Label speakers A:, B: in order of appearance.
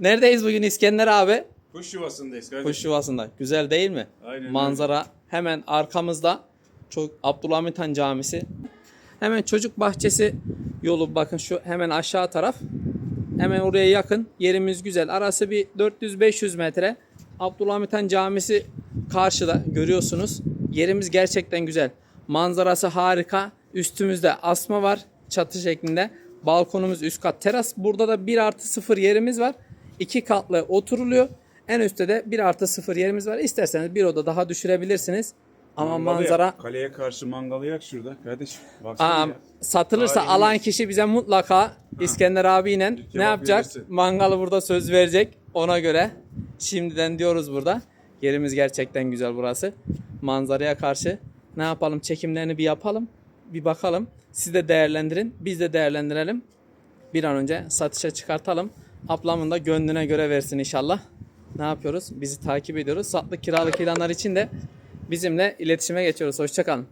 A: Neredeyiz bugün İskender abi?
B: Kuş yuvasındayız kardeşim.
A: Kuş yuvasında. Güzel değil mi?
B: Aynen
A: Manzara hemen arkamızda. Çok Abdülhamit Han Camisi. Hemen çocuk bahçesi yolu bakın şu hemen aşağı taraf. Hemen oraya yakın. Yerimiz güzel. Arası bir 400-500 metre. Abdülhamit Han Camisi karşıda görüyorsunuz. Yerimiz gerçekten güzel. Manzarası harika. Üstümüzde asma var çatı şeklinde. Balkonumuz üst kat teras. Burada da 1 artı 0 yerimiz var. 2 katlı oturuluyor. En üstte de 1 artı 0 yerimiz var. İsterseniz bir oda daha düşürebilirsiniz. Ama
B: Mangalı
A: manzara
B: yak. Kaleye karşı mangalı yak şurada kardeşim. Baksana
A: Aa,
B: ya.
A: satılırsa
B: Tarihimiz.
A: alan kişi bize mutlaka İskender abiyle ne yapacak?
B: verirsin.
A: Mangalı burada söz verecek ona göre. Şimdiden diyoruz burada. Yerimiz gerçekten güzel burası. Manzaraya karşı ne yapalım? Çekimlerini bir yapalım. Bir bakalım. Siz de değerlendirin. Biz de değerlendirelim. Bir an önce satışa çıkartalım. Ablamın da gönlüne göre versin inşallah. Ne yapıyoruz? Bizi takip ediyoruz. Satlık kiralık ilanlar için de bizimle iletişime geçiyoruz. Hoşçakalın.